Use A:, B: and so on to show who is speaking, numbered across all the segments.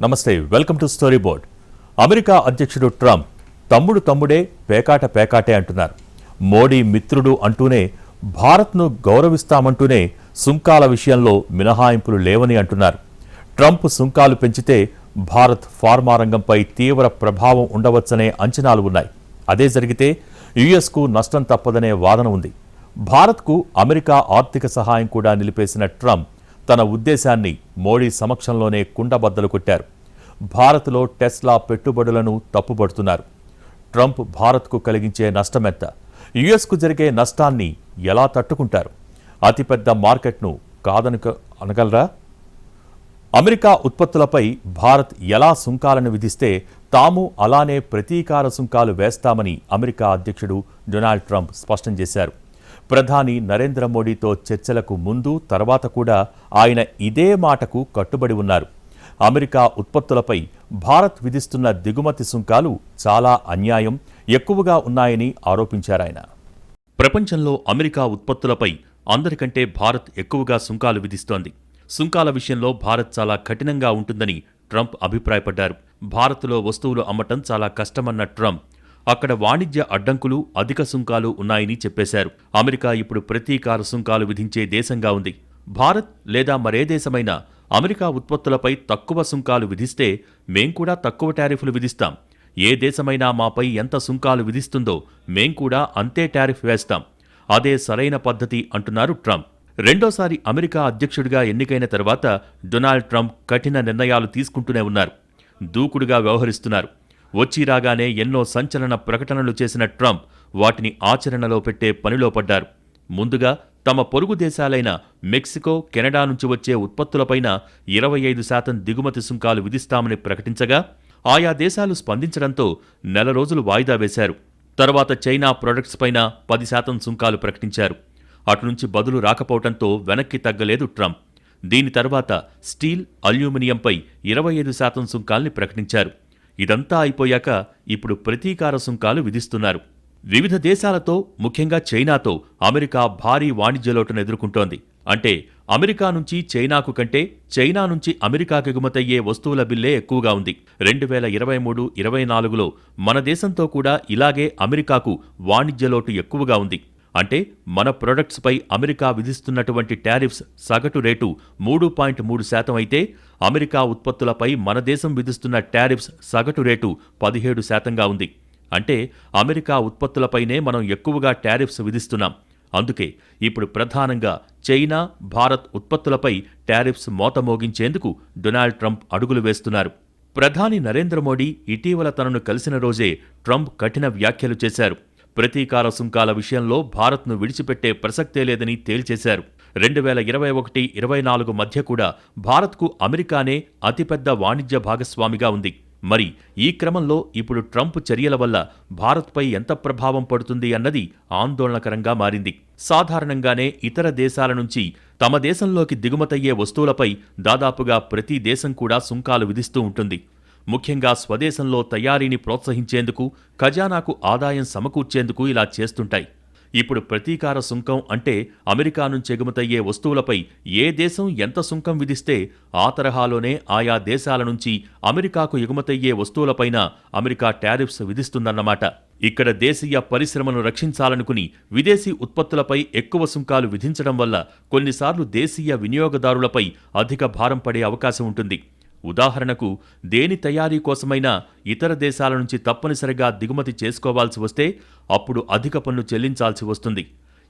A: నమస్తే welcome to story board. America అధ్యక్షుడు Trump తమ్ముడు తమ్ముడే పేకాట పేకాటే అంటున్నారు. మోడీ మిత్రుడు అంటూనే భారత్ను గౌరవిస్తామంటూనే సుంకాల విషయంలో మినహాయింపులు లేవని అంటున్నారు. ట్రంప్ సుంకాలు పెంచితే భారత్ ఫార్మా రంగంపై తీవ్ర ప్రభావం ఉండవచ్చనే అంచనాలు ఉన్నాయి. అదే జరిగితే యుఎస్కు నష్టం తప్పదనే వాదన ఉంది. భారత్కు అమెరికా ఆర్థిక సహాయం కూడా నిలిపేసిన ట్రంప్ తన ఉద్దేశాన్ని మోడీ సమక్షంలోనే కుండబద్దలు కొట్టారు. భారత్లో టెస్లా పెట్టుబడులను తప్పుపడుతున్నారు ట్రంప్ భారత్కు కలిగించే నష్టమెంత? యుఎస్కు జరిగే నష్టాన్ని ఎలా తట్టుకుంటారు? అతిపెద్ద మార్కెట్ను కాదనుక అనగలరా? అమెరికా ఉత్పత్తులపై భారత్ ఎలా సుంకాలను విధిస్తే తాము అలానే ప్రతీకార సుంకాలు వేస్తామని అమెరికా అధ్యక్షుడు డొనాల్డ్ ట్రంప్ స్పష్టం చేశారు. ప్రధాని నరేంద్ర మోడీతో చర్చలకు ముందు తర్వాత కూడా ఆయన ఇదే మాటకు కట్టుబడి ఉన్నారు. అమెరికా ఉత్పత్తులపై భారత్ విధిస్తున్న దిగుమతి సుంకాలు చాలా అన్యాయం ఎక్కువగా ఉన్నాయని ఆరోపించారాయన ప్రపంచంలో అమెరికా ఉత్పత్తులపై అందరికంటే భారత్ ఎక్కువగా సుంకాలు విధిస్తోంది. సుంకాల విషయంలో భారత్ చాలా కఠినంగా ఉంటుందని ట్రంప్ అభిప్రాయపడ్డారు. భారత్లో వస్తువులు అమ్మటం చాలా కష్టమన్న ట్రంప్ అక్కడ వాణిజ్య అడ్డంకులు అధిక సుంకాలు ఉన్నాయని చెప్పేశారు. అమెరికా ఇప్పుడు ప్రతీకార సుంకాలు విధించే దేశంగా ఉంది. భారత్ లేదా మరే దేశమైనా అమెరికా ఉత్పత్తులపై తక్కువ సుంకాలు విధిస్తే మేం కూడా తక్కువ టారిఫ్లు విధిస్తాం. ఏ దేశమైనా మాపై ఎంత సుంకాలు విధిస్తుందో మేం కూడా అంతే టారిఫ్ వేస్తాం. అదే సరైన పద్ధతి అంటున్నారు ట్రంప్. రెండోసారి అమెరికా అధ్యక్షుడిగా ఎన్నికైన తర్వాత డొనాల్డ్ ట్రంప్ కఠిన నిర్ణయాలు తీసుకుంటూనే ఉన్నారు. దూకుడుగా వ్యవహరిస్తున్నారు. వచ్చి రాగానే ఎన్నో సంచలన ప్రకటనలు చేసిన ట్రంప్ వాటిని ఆచరణలో పెట్టే పనిలో పడ్డారు. ముందుగా తమ పొరుగు దేశాలైన మెక్సికో కెనడా నుంచి వచ్చే ఉత్పత్తులపైన ఇరవై ఐదు శాతం దిగుమతి సుంకాలు విధిస్తామని ప్రకటించగా ఆయా దేశాలు స్పందించడంతో నెల రోజులు వాయిదా వేశారు. తర్వాత చైనా ప్రొడక్ట్స్ పైన పది శాతం సుంకాలు ప్రకటించారు. అటునుంచి బదులు రాకపోవడంతో వెనక్కి తగ్గలేదు ట్రంప్. దీని తర్వాత స్టీల్ అల్యూమినియంపై ఇరవై ఐదు శాతం సుంకాల్ని ప్రకటించారు. ఇదంతా అయిపోయాక ఇప్పుడు ప్రతీకార సుంకాలు విధిస్తున్నారు. వివిధ దేశాలతో ముఖ్యంగా చైనాతో అమెరికా భారీ వాణిజ్య లోటును ఎదుర్కొంటోంది. అంటే అమెరికా నుంచి చైనాకు కంటే చైనా నుంచి అమెరికాకు ఎగుమతయ్యే వస్తువుల బిల్లే ఎక్కువగా ఉంది. రెండు వేల ఇరవై మూడు ఇరవై నాలుగులో మన దేశంతో కూడా ఇలాగే అమెరికాకు వాణిజ్య లోటు ఎక్కువగా ఉంది. అంటే మన ప్రొడక్ట్స్పై అమెరికా విధిస్తున్నటువంటి టారిఫ్స్ సగటు రేటు మూడు పాయింట్ మూడు శాతం అయితే అమెరికా ఉత్పత్తులపై మన దేశం విధిస్తున్న టారిఫ్స్ సగటు రేటు పదిహేడు శాతంగా ఉంది. అంటే అమెరికా ఉత్పత్తులపైనే మనం ఎక్కువగా టారిఫ్స్ విధిస్తున్నాం. అందుకే ఇప్పుడు ప్రధానంగా చైనా భారత్ ఉత్పత్తులపై టారిఫ్స్ మోత మోగించేందుకు డొనాల్డ్ ట్రంప్ అడుగులు వేస్తున్నారు. ప్రధాని నరేంద్ర మోడీ ఇటీవల తనను కలిసిన రోజే ట్రంప్ కఠిన వ్యాఖ్యలు చేశారు. ప్రతీకార సుంకాల విషయంలో భారత్ను విడిచిపెట్టే ప్రసక్తే లేదని తేల్చేశారు. రెండు వేల ఇరవై ఒకటి ఇరవై నాలుగు మధ్య కూడా భారత్కు అమెరికానే అతిపెద్ద వాణిజ్య భాగస్వామిగా ఉంది. మరి ఈ క్రమంలో ఇప్పుడు ట్రంప్ చర్యల వల్ల భారత్పై ఎంత ప్రభావం పడుతుంది అన్నది ఆందోళనకరంగా మారింది. సాధారణంగానే ఇతర దేశాల నుంచి తమ దేశంలోకి దిగుమతయ్యే వస్తువులపై దాదాపుగా ప్రతి దేశం కూడా సుంకాలు విధిస్తూ ఉంటుంది. ముఖ్యంగా స్వదేశంలో తయారీని ప్రోత్సహించేందుకు ఖజానాకు ఆదాయం సమకూర్చేందుకు ఇలా చేస్తుంటాయి. ఇప్పుడు ప్రతీకార సుంకం అంటే అమెరికా నుంచి ఎగుమతయ్యే వస్తువులపై ఏ దేశం ఎంత సుంకం విధిస్తే ఆ తరహాలోనే ఆయా దేశాల నుంచి అమెరికాకు ఎగుమతయ్యే వస్తువులపైన అమెరికా టారిఫ్స్ విధిస్తుందన్నమాట. ఇక్కడ దేశీయ పరిశ్రమను రక్షించాలనుకుని విదేశీ ఉత్పత్తులపై ఎక్కువ సుంకాలు విధించడం వల్ల కొన్నిసార్లు దేశీయ వినియోగదారులపై అధిక భారం పడే అవకాశం ఉంటుంది. ఉదాహరణకు దేని తయారీ కోసమైనా ఇతర దేశాల నుంచి తప్పనిసరిగా దిగుమతి చేసుకోవాల్సి వస్తే అప్పుడు అధిక పన్ను చెల్లించాల్సి వస్తుంది.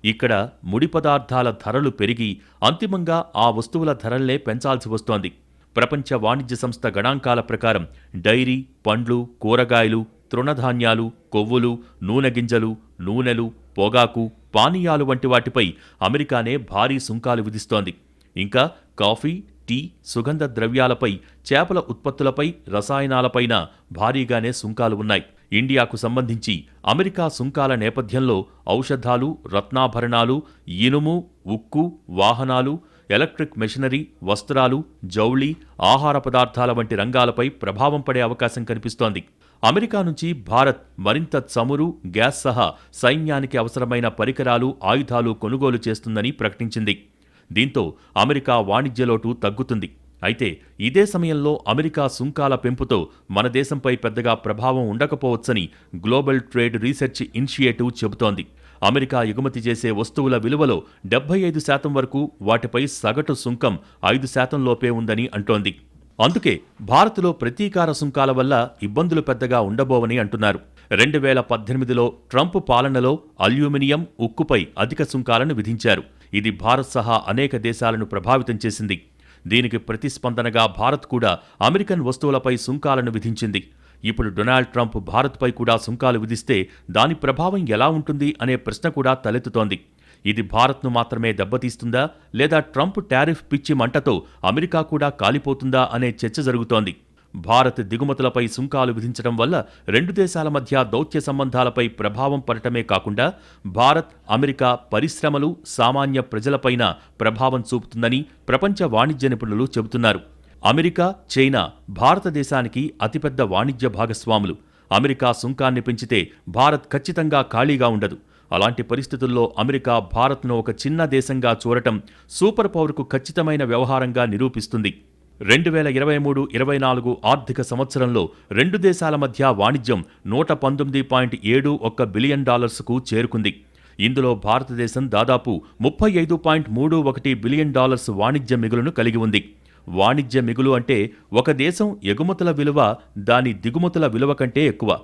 A: ఇక్కడ ముడి పదార్థాల ధరలు పెరిగి అంతిమంగా ఆ వస్తువుల ధరల్లే పెంచాల్సి వస్తోంది. ప్రపంచ వాణిజ్య సంస్థ గణాంకాల ప్రకారం డైరీ పండ్లు కూరగాయలు తృణధాన్యాలు కొవ్వులు నూనె గింజలు నూనెలు పొగాకు పానీయాలు వంటి వాటిపై అమెరికానే భారీ సుంకాలు విధిస్తోంది. ఇంకా కాఫీ టీ సుగంధ ద్రవ్యాలపై చేపల ఉత్పత్తులపై రసాయనాలపైన భారీగానే సుంకాలు ఉన్నాయి. ఇండియాకు సంబంధించి అమెరికా సుంకాల నేపథ్యంలో ఔషధాలు రత్నాభరణాలు ఇనుము ఉక్కు వాహనాలు ఎలక్ట్రిక్ మెషినరీ వస్త్రాలు జౌళి ఆహార పదార్థాల వంటి రంగాలపై ప్రభావం పడే అవకాశం కనిపిస్తోంది. అమెరికా నుంచి భారత్ మరింత చమురు గ్యాస్ సహా సైన్యానికి అవసరమైన పరికరాలు ఆయుధాలు కొనుగోలు చేస్తుందని ప్రకటించింది. దీంతో అమెరికా వాణిజ్య లోటు తగ్గుతుంది. అయితే ఇదే సమయంలో అమెరికా సుంకాల పెంపుతో మన దేశంపై పెద్దగా ప్రభావం ఉండకపోవచ్చని గ్లోబల్ ట్రేడ్ రీసెర్చ్ ఇనిషియేటివ్ చెబుతోంది. అమెరికా ఎగుమతి చేసే వస్తువుల విలువలో డెబ్బై ఐదు శాతం వరకు వాటిపై సగటు సుంకం ఐదు శాతం లోపే ఉందని అంటోంది. అందుకే భారత్లో ప్రతీకార సుంకాల వల్ల ఇబ్బందులు పెద్దగా ఉండబోవని అంటున్నారు. రెండు వేల పద్దెనిమిదిలో ట్రంప్ పాలనలో అల్యూమినియం ఉక్కుపై అధిక సుంకాలను విధించారు. ఇది భారత్ సహా అనేక దేశాలను ప్రభావితం చేసింది. దీనికి ప్రతిస్పందనగా భారత్ కూడా అమెరికన్ వస్తువులపై సుంకాలను విధించింది. ఇప్పుడు డొనాల్డ్ ట్రంప్ భారత్పై కూడా సుంకాలు విధిస్తే దాని ప్రభావం ఎలా ఉంటుంది అనే ప్రశ్న కూడా తలెత్తుతోంది. ఇది భారత్ను మాత్రమే దెబ్బతీస్తుందా లేదా ట్రంప్ టారిఫ్ పిచ్చి మంటతో అమెరికా కూడా కాలిపోతుందా అనే చర్చ జరుగుతోంది. భారత్ దిగుమతులపై సుంకాలు విధించడం వల్ల రెండు దేశాల మధ్య దౌత్య సంబంధాలపై ప్రభావం పడటమే కాకుండా భారత్ అమెరికా పరిశ్రమలు సామాన్య ప్రజలపైన ప్రభావం చూపుతుందని ప్రపంచ వాణిజ్య నిపుణులు చెబుతున్నారు. అమెరికా చైనా భారతదేశానికి అతిపెద్ద వాణిజ్య భాగస్వాములు. అమెరికా సుంకాన్ని పెంచితే భారత్ ఖచ్చితంగా ఖాళీగా ఉండదు. అలాంటి పరిస్థితుల్లో అమెరికా భారత్ను ఒక చిన్న దేశంగా చూడటం సూపర్ పవర్కు ఖచ్చితమైన వ్యవహారంగా నిరూపిస్తుంది. రెండు వేల ఇరవై మూడు ఇరవై నాలుగు ఆర్థిక సంవత్సరంలో రెండు దేశాల మధ్య వాణిజ్యం నూట పంతొమ్మిది పాయింట్ ఏడు ఒక్క బిలియన్ డాలర్స్కు చేరుకుంది. ఇందులో భారతదేశం దాదాపు ముప్పై ఐదు పాయింట్ మూడు ఒకటి బిలియన్ డాలర్స్ వాణిజ్య మిగులును కలిగి ఉంది. వాణిజ్య మిగులు అంటే ఒక దేశం ఎగుమతుల విలువ దాని దిగుమతుల విలువ కంటే ఎక్కువ.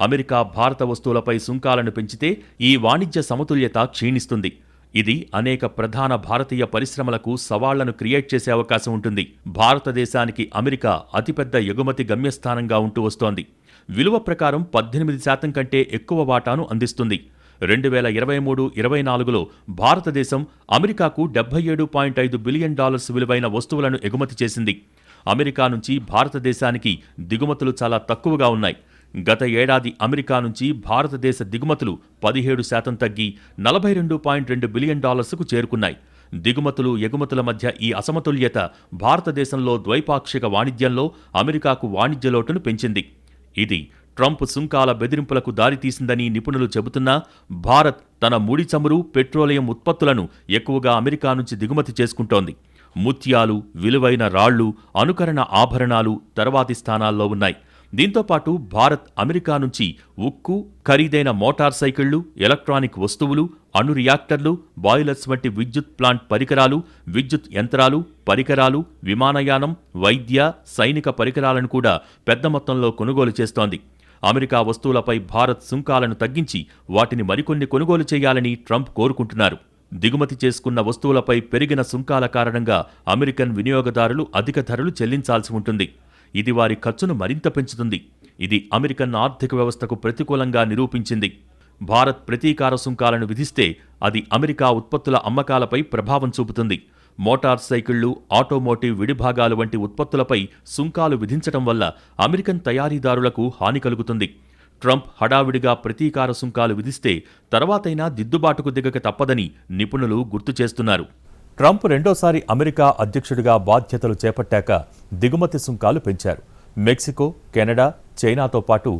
A: అమెరికా భారత వస్తువులపై సుంకాలను పెంచితే ఈ వాణిజ్య సమతుల్యత క్షీణిస్తుంది. ఇది అనేక ప్రధాన భారతీయ పరిశ్రమలకు సవాళ్ళను క్రియేట్ చేసే అవకాశం ఉంటుంది. భారతదేశానికి అమెరికా అతిపెద్ద ఎగుమతి గమ్యస్థానంగా ఉంటూ వస్తోంది. విలువ ప్రకారం పద్దెనిమిది శాతం కంటే ఎక్కువ వాటాను అందిస్తుంది. రెండు వేల ఇరవై మూడు ఇరవై నాలుగులో భారతదేశం అమెరికాకు డెబ్బై ఏడు పాయింట్ ఐదు బిలియన్ డాలర్స్ విలువైన వస్తువులను ఎగుమతి చేసింది. అమెరికా నుంచి భారతదేశానికి దిగుమతులు చాలా తక్కువగా ఉన్నాయి. గత ఏడాది అమెరికా నుంచి భారతదేశ దిగుమతులు పదిహేడు శాతం తగ్గి నలభై రెండు పాయింట్ రెండు బిలియన్ డాలర్స్కు చేరుకున్నాయి. దిగుమతులు ఎగుమతుల మధ్య ఈ అసమతుల్యత భారతదేశంలో ద్వైపాక్షిక వాణిజ్యంలో అమెరికాకు వాణిజ్య లోటును పెంచింది. ఇది ట్రంప్ సుంకాల బెదిరింపులకు దారితీసిందని నిపుణులు చెబుతున్నా భారత్ తన ముడి చమురు పెట్రోలియం ఉత్పత్తులను ఎక్కువగా అమెరికా నుంచి దిగుమతి చేసుకుంటోంది. ముత్యాలు విలువైన రాళ్ళు అనుకరణ ఆభరణాలు తర్వాతి స్థానాల్లో ఉన్నాయి. దీంతో పాటు భారత్ అమెరికా నుంచి ఉక్కు ఖరీదైన మోటార్ సైకిళ్ళు ఎలక్ట్రానిక్ వస్తువులు అణు రియాక్టర్లు బాయిలర్స్ వంటి విద్యుత్ ప్లాంట్ పరికరాలు విద్యుత్ యంత్రాలు పరికరాలు విమానయానం వైద్య సైనిక పరికరాలను కూడా పెద్ద మొత్తంలో కొనుగోలు చేస్తోంది. అమెరికా వస్తువులపై భారత్ సుంకాలను తగ్గించి వాటిని మరికొన్ని కొనుగోలు చేయాలని ట్రంప్ కోరుకుంటున్నారు. దిగుమతి చేసుకున్న వస్తువులపై పెరిగిన సుంకాల కారణంగా అమెరికన్ వినియోగదారులు అధిక ధరలు చెల్లించాల్సి ఉంటుంది. ఇది వారి ఖర్చును మరింత పెంచుతుంది. ఇది అమెరికన్ ఆర్థిక వ్యవస్థకు ప్రతికూలంగా నిరూపించింది. భారత్ ప్రతీకార సుంకాలను విధిస్తే అది అమెరికా ఉత్పత్తుల అమ్మకాలపై ప్రభావం చూపుతుంది. మోటార్ సైకిళ్ళు ఆటోమోటివ్ విడిభాగాలు వంటి ఉత్పత్తులపై సుంకాలు విధించటం వల్ల అమెరికన్ తయారీదారులకు హాని కలుగుతుంది. ట్రంప్ హడావిడిగా ప్రతీకార సుంకాలు విధిస్తే తర్వాతైనా దిద్దుబాటుకు దిగక తప్పదని నిపుణులు గుర్తు చేస్తున్నారు. ట్రంప్ రెండోసారి అమెరికా అధ్యక్షుడిగా బాధ్యతలు చేపట్టాక దిగుమతి సుంకాలు పెంచారు. మెక్సికో కెనడా చైనాతో పాటు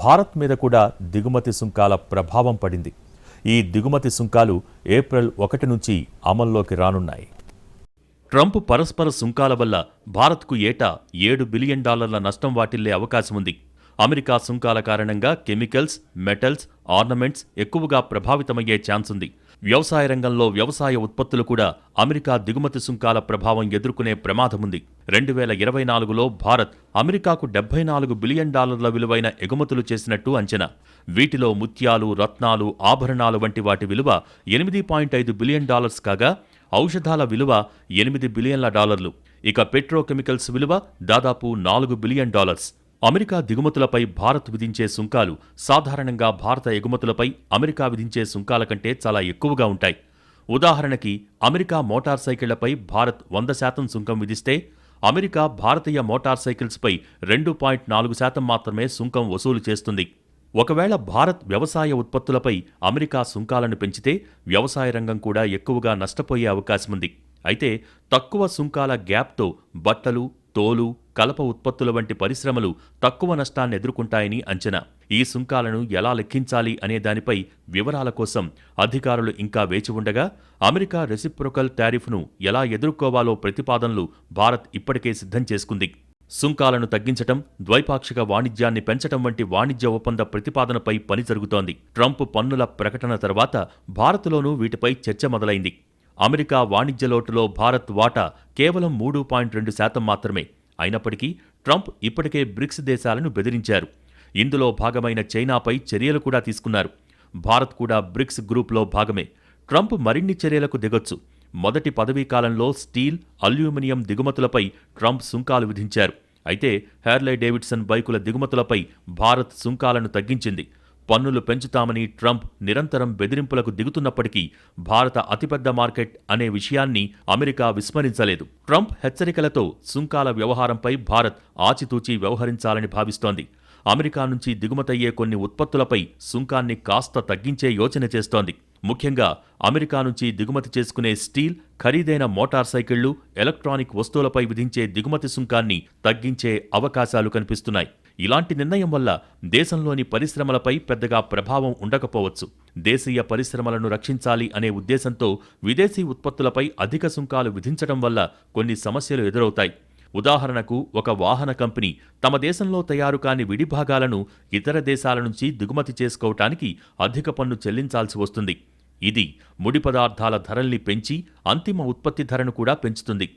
A: భారత్ మీద కూడా దిగుమతి సుంకాల ప్రభావం పడింది. ఈ దిగుమతి సుంకాలు ఏప్రిల్ ఒకటి నుంచి అమల్లోకి రానున్నాయి. ట్రంప్ పరస్పర సుంకాల వల్ల భారత్కు ఏటా ఏడు బిలియన్ డాలర్ల నష్టం వాటిల్లే అవకాశం ఉంది. అమెరికా సుంకాల కారణంగా కెమికల్స్ మెటల్స్ ఆర్నమెంట్స్ ఎక్కువగా ప్రభావితమయ్యే ఛాన్స్ ఉంది. వ్యవసాయ రంగంలో వ్యవసాయ ఉత్పత్తులు కూడా అమెరికా దిగుమతి సుంకాల ప్రభావం ఎదుర్కొనే ప్రమాదముంది. రెండు వేల ఇరవై నాలుగులో భారత్ అమెరికాకు డెబ్బై నాలుగు బిలియన్ డాలర్ల విలువైన ఎగుమతులు చేసినట్టు అంచనా. వీటిలో ముత్యాలు రత్నాలు ఆభరణాలు వంటి వాటి విలువ ఎనిమిది పాయింట్ ఐదు బిలియన్ డాలర్స్ కాగా ఔషధాల విలువ ఎనిమిది బిలియన్ల డాలర్లు. ఇక పెట్రోకెమికల్స్ విలువ దాదాపు నాలుగు బిలియన్ డాలర్స్. అమెరికా దిగుమతులపై భారత్ విధించే సుంకాలు సాధారణంగా భారత ఎగుమతులపై అమెరికా విధించే సుంకాల కంటే చాలా ఎక్కువగా ఉంటాయి. ఉదాహరణకి అమెరికా మోటార్ సైకిళ్ళపై భారత్ వంద శాతం సుంకం విధిస్తే అమెరికా భారతీయ మోటార్ సైకిల్స్పై రెండు పాయింట్ నాలుగు శాతం మాత్రమే సుంకం వసూలు చేస్తుంది. ఒకవేళ భారత్ వ్యవసాయ ఉత్పత్తులపై అమెరికా సుంకాలను పెంచితే వ్యవసాయ రంగం కూడా ఎక్కువగా నష్టపోయే అవకాశముంది. అయితే తక్కువ సుంకాల గ్యాప్తో బట్టలు తోలు కలప ఉత్పత్తుల వంటి పరిశ్రమలు తక్కువ నష్టాన్ని ఎదుర్కొంటాయని అంచనా. ఈ సుంకాలను ఎలా లెక్కించాలి అనే దానిపై వివరాల కోసం అధికారులు ఇంకా వేచి ఉండగా అమెరికా రెసిప్రొకల్ టారిఫ్ను ఎలా ఎదుర్కోవాలో ప్రతిపాదనలు భారత్ ఇప్పటికే సిద్ధం చేసుకుంది. సుంకాలను తగ్గించటం ద్వైపాక్షిక వాణిజ్యాన్ని పెంచటం వంటి వాణిజ్య ఒప్పంద ప్రతిపాదనపై పని జరుగుతోంది. ట్రంప్ పన్నుల ప్రకటన తర్వాత భారత్లోనూ వీటిపై చర్చ మొదలైంది. అమెరికా వాణిజ్య లోటులో భారత్ వాటా కేవలం మూడు పాయింట్ రెండు శాతం మాత్రమే. అయినప్పటికీ ట్రంప్ ఇప్పటికే బ్రిక్స్ దేశాలను బెదిరించారు. ఇందులో భాగమైన చైనాపై చర్యలు కూడా తీసుకున్నారు. భారత్ కూడా బ్రిక్స్ గ్రూప్లో భాగమే. ట్రంప్ మరిన్ని చర్యలకు దిగొచ్చు. మొదటి పదవీ కాలంలో స్టీల్ అల్యూమినియం దిగుమతులపై ట్రంప్ సుంకాలు విధించారు. అయితే హెర్లై డేవిడ్సన్ బైకుల దిగుమతులపై భారత్ సుంకాలను తగ్గించింది. పన్నులు పెంచుతామని ట్రంప్ నిరంతరం బెదిరింపులకు దిగుతున్నప్పటికీ భారత అతిపెద్ద మార్కెట్ అనే విషయాన్ని అమెరికా విస్మరించలేదు. ట్రంప్ హెచ్చరికలతో సుంకాల వ్యవహారంపై భారత్ ఆచితూచి వ్యవహరించాలని భావిస్తోంది. అమెరికా నుంచి దిగుమతయ్యే కొన్ని ఉత్పత్తులపై సుంకాన్ని కాస్త తగ్గించే యోచన చేస్తోంది. ముఖ్యంగా అమెరికా నుంచి దిగుమతి చేసుకునే స్టీల్ ఖరీదైన మోటార్ సైకిళ్ళు ఎలక్ట్రానిక్ వస్తువులపై విధించే దిగుమతి సుంకాన్ని తగ్గించే అవకాశాలు కనిపిస్తున్నాయి. ఇలాంటి నిర్ణయం వల్ల దేశంలోని పరిశ్రమలపై పెద్దగా ప్రభావం ఉండకపోవచ్చు. దేశీయ పరిశ్రమలను రక్షించాలి అనే ఉద్దేశంతో విదేశీ ఉత్పత్తులపై అధిక సుంకాలు విధించడం వల్ల కొన్ని సమస్యలు ఎదురవుతాయి. ఉదాహరణకు ఒక వాహన కంపెనీ తమ దేశంలో తయారు కాని విడిభాగాలను ఇతర దేశాల నుంచి దిగుమతి చేసుకోవటానికి అధిక పన్ను చెల్లించాల్సి వస్తుంది. ఇది ముడి పదార్థాల ధరల్ని పెంచి అంతిమ ఉత్పత్తి ధరను కూడా పెంచుతుంది.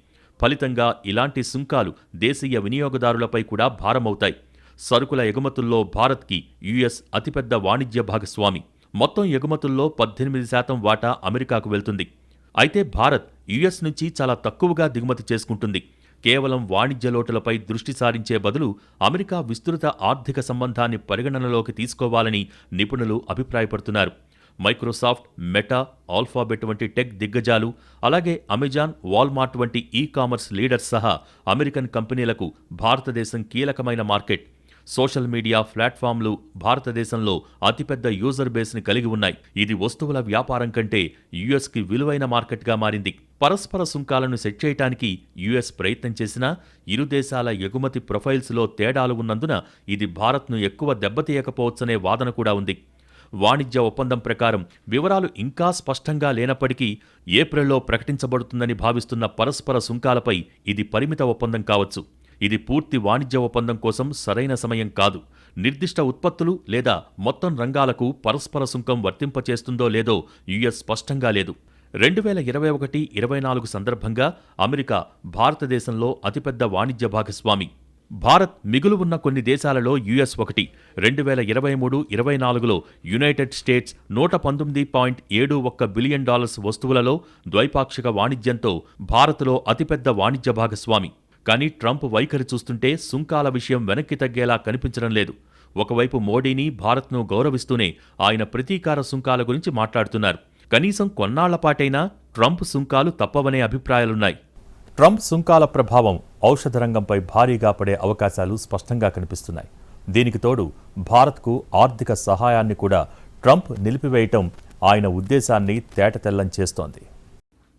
A: ఫలితంగా ఇలాంటి సుంకాలు దేశీయ వినియోగదారులపై కూడా భారమవుతాయి. సరుకుల ఎగుమతుల్లో భారత్కి యుఎస్ అతిపెద్ద వాణిజ్య భాగస్వామి. మొత్తం ఎగుమతుల్లో పద్దెనిమిది శాతం వాటా అమెరికాకు వెళ్తుంది. అయితే భారత్ యుఎస్ నుంచి చాలా తక్కువగా దిగుమతి చేసుకుంటుంది. కేవలం వాణిజ్య లోటులపై దృష్టి సారించే బదులు అమెరికా విస్తృత ఆర్థిక సంబంధాన్ని పరిగణనలోకి తీసుకోవాలని నిపుణులు అభిప్రాయపడుతున్నారు. మైక్రోసాఫ్ట్ మెటా ఆల్ఫాబెట్ వంటి టెక్ దిగ్గజాలు అలాగే అమెజాన్ వాల్మార్ట్ వంటి ఈ కామర్స్ లీడర్స్ సహా అమెరికన్ కంపెనీలకు భారతదేశం కీలకమైన మార్కెట్. సోషల్ మీడియా ప్లాట్ఫామ్లు భారతదేశంలో అతిపెద్ద యూజర్ బేస్ని కలిగి ఉన్నాయి. ఇది వస్తువుల వ్యాపారం కంటే యుఎస్కి విలువైన మార్కెట్గా మారింది. పరస్పర సుంకాలను సెట్ చేయటానికి యుఎస్ ప్రయత్నం చేసినా ఇరు దేశాల ఎగుమతి ప్రొఫైల్స్లో తేడాలు ఉన్నందున ఇది భారత్ను ఎక్కువ దెబ్బతీయకపోవచ్చనే వాదన కూడా ఉంది. వాణిజ్య ఒప్పందం ప్రకారం వివరాలు ఇంకా స్పష్టంగా లేనప్పటికీ ఏప్రిల్లో ప్రకటించబడుతుందని భావిస్తున్న పరస్పర సుంకాలపై ఇది పరిమిత ఒప్పందం కావచ్చు. ఇది పూర్తి వాణిజ్య ఒప్పందం కోసం సరైన సమయం కాదు. నిర్దిష్ట ఉత్పత్తులు లేదా మొత్తం రంగాలకు పరస్పర సుంకం వర్తింపచేస్తుందో లేదో యుఎస్ స్పష్టంగా లేదు. రెండు వేల ఇరవై ఒకటి ఇరవై నాలుగు సందర్భంగా అమెరికా భారతదేశంలో అతిపెద్ద వాణిజ్య భాగస్వామి. భారత్ మిగులు ఉన్న కొన్ని దేశాలలో యుఎస్ ఒకటి. రెండు వేల ఇరవై మూడు ఇరవై నాలుగులో యునైటెడ్ స్టేట్స్ నూట పంతొమ్మిది పాయింట్ ఏడు ఒక్క బిలియన్ డాలర్స్ వస్తువులలో ద్వైపాక్షిక వాణిజ్యంతో భారత్లో అతిపెద్ద వాణిజ్య భాగస్వామి. కానీ ట్రంప్ వైఖరి చూస్తుంటే సుంకాల విషయం వెనక్కి తగ్గేలా కనిపించడం లేదు. ఒకవైపు మోడీని భారత్ను గౌరవిస్తూనే ఆయన ప్రతీకార సుంకాల గురించి మాట్లాడుతున్నారు. కనీసం కొన్నాళ్ళపాటైనా ట్రంప్ సుంకాలు తప్పవనే అభిప్రాయాలున్నాయి. ట్రంప్ సుంకాల ప్రభావం ఔషధ రంగంపై భారీగా పడే అవకాశాలు స్పష్టంగా కనిపిస్తున్నాయి. దీనికి తోడు భారత్కు ఆర్థిక సహాయాన్ని కూడా ట్రంప్ నిలిపివేయటం ఆయన ఉద్దేశాన్ని తేటతెల్లం చేస్తోంది.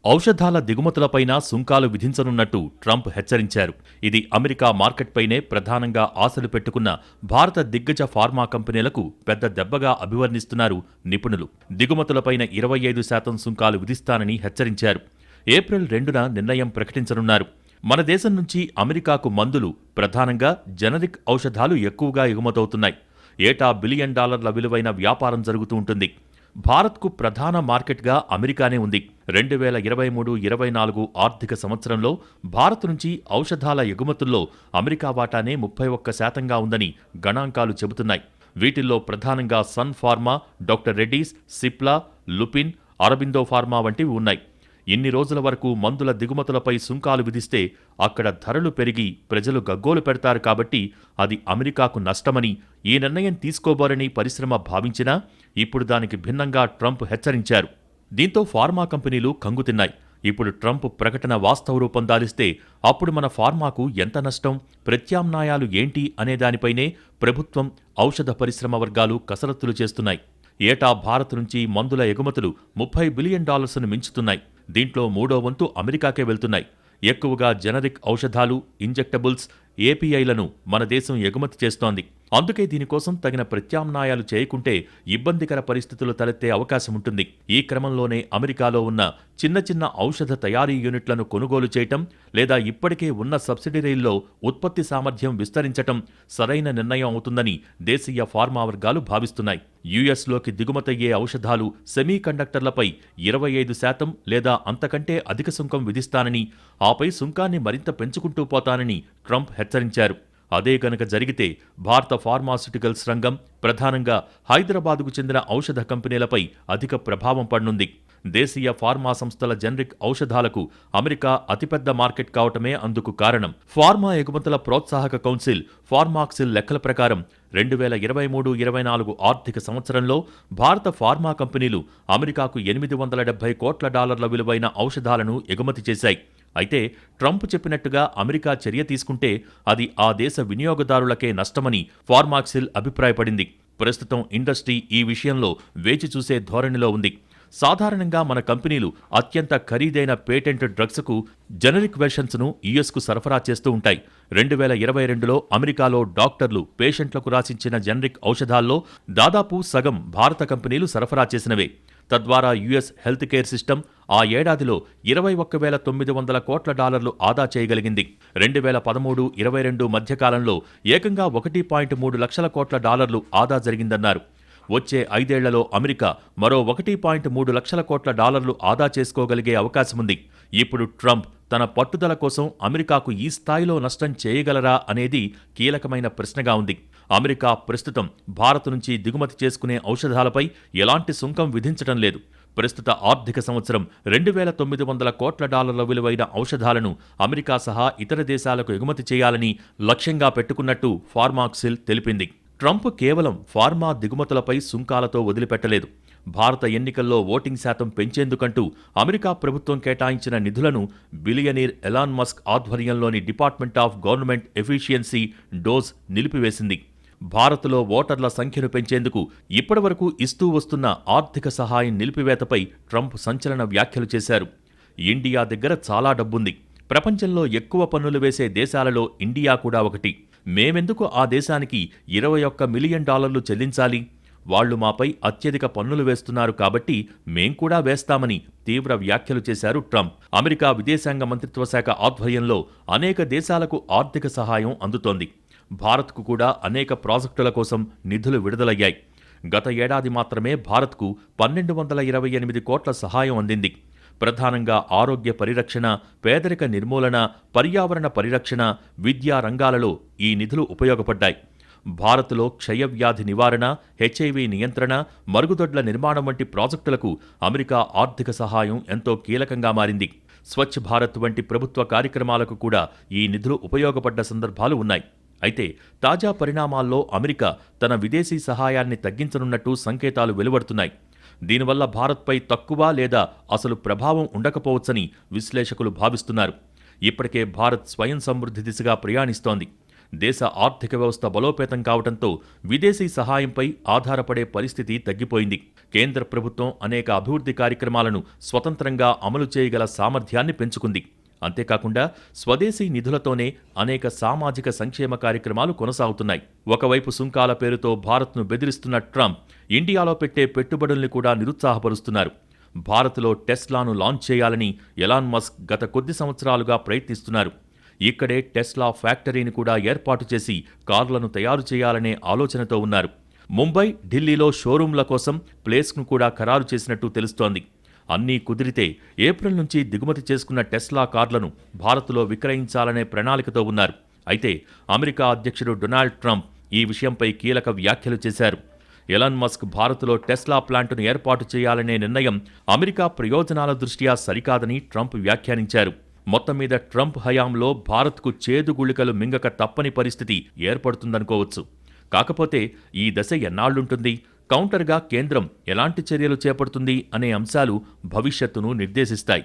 A: ఔషధాల దిగుమతులపైన సుంకాలు విధించనున్నట్టు ట్రంప్ హెచ్చరించారు. ఇది అమెరికా మార్కెట్పైనే ప్రధానంగా ఆశలు పెట్టుకున్న భారత దిగ్గజ ఫార్మా కంపెనీలకు పెద్ద దెబ్బగా అభివర్ణిస్తున్నారు నిపుణులు. దిగుమతులపైన ఇరవై ఐదు శాతం సుంకాలు విధిస్తానని హెచ్చరించారు. ఏప్రిల్ రెండున నిర్ణయం ప్రకటించనున్నారు. మన దేశం నుంచి అమెరికాకు మందులు ప్రధానంగా జనరిక్ ఔషధాలు ఎక్కువగా ఎగుమతవుతున్నాయి. ఏటా బిలియన్ డాలర్ల విలువైన వ్యాపారం జరుగుతూ ఉంటుంది. భారత్కు ప్రధాన మార్కెట్గా అమెరికానే ఉంది. రెండు వేల ఇరవై మూడు ఇరవై నాలుగు ఆర్థిక సంవత్సరంలో భారత్ నుంచి ఔషధాల ఎగుమతుల్లో అమెరికా వాటానే ముప్పై ఒక్క శాతంగా ఉందని గణాంకాలు చెబుతున్నాయి. వీటిల్లో ప్రధానంగా Sun Pharma doctor Reddy's Cipla Lupin Aurobindo Pharma వంటివి ఉన్నాయి. ఇన్ని రోజుల వరకు మందుల దిగుమతులపై సుంకాలు విధిస్తే అక్కడ ధరలు పెరిగి ప్రజలు గగ్గోలు పెడతారు కాబట్టి అది అమెరికాకు నష్టమని ఈ నిర్ణయం తీసుకోబోరని పరిశ్రమ భావించినా ఇప్పుడు దానికి భిన్నంగా ట్రంప్ హెచ్చరించారు. దీంతో ఫార్మా కంపెనీలు కంగుతిన్నాయి ఇప్పుడు ట్రంప్ ప్రకటన వాస్తవ రూపం దాలిస్తే అప్పుడు మన ఫార్మాకు ఎంత నష్టం ప్రత్యామ్నాయాలు ఏంటి అనే దానిపైనే ప్రభుత్వం ఔషధ పరిశ్రమ వర్గాలు కసరత్తులు చేస్తున్నాయి. ఏటా భారత్ నుంచి మందుల ఎగుమతులు ముప్పై బిలియన్ డాలర్స్ను మించుతున్నాయి. దీంట్లో మూడో వంతు అమెరికాకే వెళ్తున్నాయి. ఎక్కువగా జనరిక్ ఔషధాలు ఇంజెక్టబుల్స్ ఏపీఐలను మన దేశం ఎగుమతి చేస్తోంది. అందుకే దీనికోసం తగిన ప్రత్యామ్నాయాలు చేయకుంటే ఇబ్బందికర పరిస్థితులు తలెత్తే అవకాశం ఉంటుంది ఈ క్రమంలోనే అమెరికాలో ఉన్న చిన్న చిన్న ఔషధ తయారీ యూనిట్లను కొనుగోలు చేయటం లేదా ఇప్పటికే ఉన్న సబ్సిడరీల్లో ఉత్పత్తి సామర్థ్యం విస్తరించటం సరైన నిర్ణయం అవుతుందని దేశీయ ఫార్మా వర్గాలు భావిస్తున్నాయి. యుఎస్లోకి దిగుమతయ్యే ఔషధాలు సెమీ కండక్టర్లపై ఇరవై ఐదు శాతం లేదా అంతకంటే అధిక సుంకం విధిస్తానని ఆపై సుంకాన్ని మరింత పెంచుకుంటూ పోతానని ట్రంప్ హెచ్చరించారు. అదే గనక జరిగితే భారత ఫార్మాస్యూటికల్స్ రంగం ప్రధానంగా హైదరాబాదుకు చెందిన ఔషధ కంపెనీలపై అధిక ప్రభావం పడనుంది. దేశీయ ఫార్మా సంస్థల జనరిక్ ఔషధాలకు అమెరికా అతిపెద్ద మార్కెట్ కావటమే అందుకు కారణం. ఫార్మా ఎగుమతుల ప్రోత్సాహక కౌన్సిల్ ఫార్మాక్సిల్ లెక్కల ప్రకారం రెండు వేల ఇరవై మూడు ఇరవై నాలుగు ఆర్థిక సంవత్సరంలో భారత ఫార్మా కంపెనీలు అమెరికాకు ఎనిమిది వందల డెబ్బై కోట్ల డాలర్ల విలువైన ఔషధాలను ఎగుమతి చేశాయి. అయితే ట్రంప్ చెప్పినట్టుగా అమెరికా చర్య తీసుకుంటే అది ఆ దేశ వినియోగదారులకే నష్టమని ఫార్మాక్సిల్ అభిప్రాయపడింది. ప్రస్తుతం ఇండస్ట్రీ ఈ విషయంలో వేచి చూసే ధోరణిలో ఉంది. సాధారణంగా మన కంపెనీలు అత్యంత ఖరీదైన పేటెంట్ డ్రగ్స్కు జనరిక్ వెర్షన్స్ను యుఎస్కు సరఫరా చేస్తూ ఉంటాయి. రెండు వేల ఇరవై రెండులో అమెరికాలో డాక్టర్లు పేషెంట్లకు రాసించిన జనరిక్ ఔషధాల్లో దాదాపు సగం భారత కంపెనీలు సరఫరా చేసినవే. తద్వారా యుఎస్ హెల్త్ కేర్ సిస్టమ్ ఆ ఏడాదిలో ఇరవై ఒక్క వేల తొమ్మిది వందల కోట్ల డాలర్లు ఆదా చేయగలిగింది. రెండు వేల పదమూడు ఇరవై రెండు మధ్యకాలంలో ఏకంగా ఒకటి పాయింట్ మూడు లక్షల కోట్ల డాలర్లు ఆదా జరిగిందన్నారు. వచ్చే ఐదేళ్ళలో అమెరికా మరో ఒకటి పాయింట్ మూడు లక్షల కోట్ల డాలర్లు ఆదా చేసుకోగలిగే అవకాశముంది. ఇప్పుడు ట్రంప్ తన పట్టుదల కోసం అమెరికాకు ఈ స్థాయిలో నష్టం చేయగలరా అనేది కీలకమైన ప్రశ్నగా ఉంది. అమెరికా ప్రస్తుతం భారత్ నుంచి దిగుమతి చేసుకునే ఔషధాలపై ఎలాంటి సుంకం విధించడం లేదు. ప్రస్తుత ఆర్థిక సంవత్సరం రెండు వేల తొమ్మిది వందల కోట్ల డాలర్ల విలువైన ఔషధాలను అమెరికా సహా ఇతర దేశాలకు ఎగుమతి చేయాలని లక్ష్యంగా పెట్టుకున్నట్టు ఫార్మాక్సిల్ తెలిపింది. ట్రంప్ కేవలం ఫార్మా దిగుమతులపై సుంకాలతో వదిలిపెట్టలేదు. భారత ఎన్నికల్లో ఓటింగ్ శాతం పెంచేందుకంటూ అమెరికా ప్రభుత్వం కేటాయించిన నిధులను బిలియనీర్ ఎలాన్ మస్క్ ఆధ్వర్యంలోని department of government efficiency DOGE నిలిపివేసింది. భారత్లో ఓటర్ల సంఖ్యను పెంచేందుకు ఇప్పటివరకు ఇస్తూ వస్తున్న ఆర్థిక సహాయం నిలిపివేతపై ట్రంప్ సంచలన వ్యాఖ్యలు చేశారు. ఇండియా దగ్గర చాలా డబ్బుంది. ప్రపంచంలో ఎక్కువ పన్నులు వేసే దేశాలలో ఇండియా కూడా ఒకటి. మేమెందుకు ఆ దేశానికి ఇరవై ఒక్క మిలియన్ డాలర్లు చెల్లించాలి? వాళ్ళు మాపై అత్యధిక పన్నులు వేస్తున్నారు కాబట్టి మేం కూడా వేస్తామని తీవ్ర వ్యాఖ్యలు చేశారు ట్రంప్. అమెరికా విదేశాంగ మంత్రిత్వ శాఖ ఆధ్వర్యంలో అనేక దేశాలకు ఆర్థిక సహాయం అందుతోంది. భారత్కు కూడా అనేక ప్రాజెక్టుల కోసం నిధులు విడుదలయ్యాయి. గత ఏడాది మాత్రమే భారత్కు పన్నెండు వందల ఇరవై ఎనిమిది కోట్ల సహాయం అందింది. ప్రధానంగా ఆరోగ్య పరిరక్షణ పేదరిక నిర్మూలన పర్యావరణ పరిరక్షణ విద్యా రంగాలలో ఈ నిధులు ఉపయోగపడ్డాయి. భారత్లో క్షయవ్యాధి నివారణ హెచ్ఐవి నియంత్రణ మరుగుదొడ్ల నిర్మాణం వంటి ప్రాజెక్టులకు అమెరికా ఆర్థిక సహాయం ఎంతో కీలకంగా మారింది. స్వచ్ఛ భారత్ వంటి ప్రభుత్వ కార్యక్రమాలకు కూడా ఈ నిధులు ఉపయోగపడ్డ సందర్భాలు ఉన్నాయి. అయితే తాజా పరిణామాల్లో అమెరికా తన విదేశీ సహాయాన్ని తగ్గించనున్నట్టు సంకేతాలు వెలువడుతున్నాయి. దీనివల్ల భారత్పై తక్కువ లేదా అసలు ప్రభావం ఉండకపోవచ్చని విశ్లేషకులు భావిస్తున్నారు. ఇప్పటికే భారత్ స్వయం సమృద్ధి దిశగా ప్రయాణిస్తోంది. దేశ ఆర్థిక వ్యవస్థ బలోపేతం కావడంతో విదేశీ సహాయంపై ఆధారపడే పరిస్థితి తగ్గిపోయింది. కేంద్ర ప్రభుత్వం అనేక అభివృద్ధి కార్యక్రమాలను స్వతంత్రంగా అమలు చేయగల సామర్థ్యాన్ని పెంచుకుంది. అంతేకాకుండా స్వదేశీ నిధులతోనే అనేక సామాజిక సంక్షేమ కార్యక్రమాలు కొనసాగుతున్నాయి. ఒకవైపు సుంకాల పేరుతో భారత్ను బెదిరిస్తున్న ట్రంప్ ఇండియాలో పెట్టే పెట్టుబడుల్ని కూడా నిరుత్సాహపరుస్తున్నారు. భారత్లో టెస్లాను లాంచ్ చేయాలని ఎలాన్ మస్క్ గత కొద్ది సంవత్సరాలుగా ప్రయత్నిస్తున్నారు. ఇక్కడే టెస్లా ఫ్యాక్టరీని కూడా ఏర్పాటు చేసి కార్లను తయారు చేయాలనే ఆలోచనతో ఉన్నారు. ముంబై ఢిల్లీలో షోరూంల కోసం ప్లేస్ను కూడా ఖరారు చేసినట్టు తెలుస్తోంది. అన్నీ కుదిరితే ఏప్రిల్ నుంచి దిగుమతి చేసుకున్న టెస్లా కార్లను భారత్లో విక్రయించాలనే ప్రణాళికతో ఉన్నారు. అయితే అమెరికా అధ్యక్షుడు డొనాల్డ్ ట్రంప్ ఈ విషయంపై కీలక వ్యాఖ్యలు చేశారు. ఎలాన్ మస్క్ భారత్లో టెస్లా ప్లాంటును ఏర్పాటు చేయాలనే నిర్ణయం అమెరికా ప్రయోజనాల దృష్ట్యా సరికాదని ట్రంప్ వ్యాఖ్యానించారు. మొత్తం మీద ట్రంప్ హయాంలో భారత్కు చేదు గుళికలు మింగక తప్పని పరిస్థితి ఏర్పడుతుందనుకోవచ్చు. కాకపోతే ఈ దశ ఎన్నాళ్ళుంటుంది కౌంటర్గా కేంద్రం ఎలాంటి చర్యలు చేపడుతుంది అనే అంశాలు భవిష్యత్తును నిర్దేశిస్తాయి.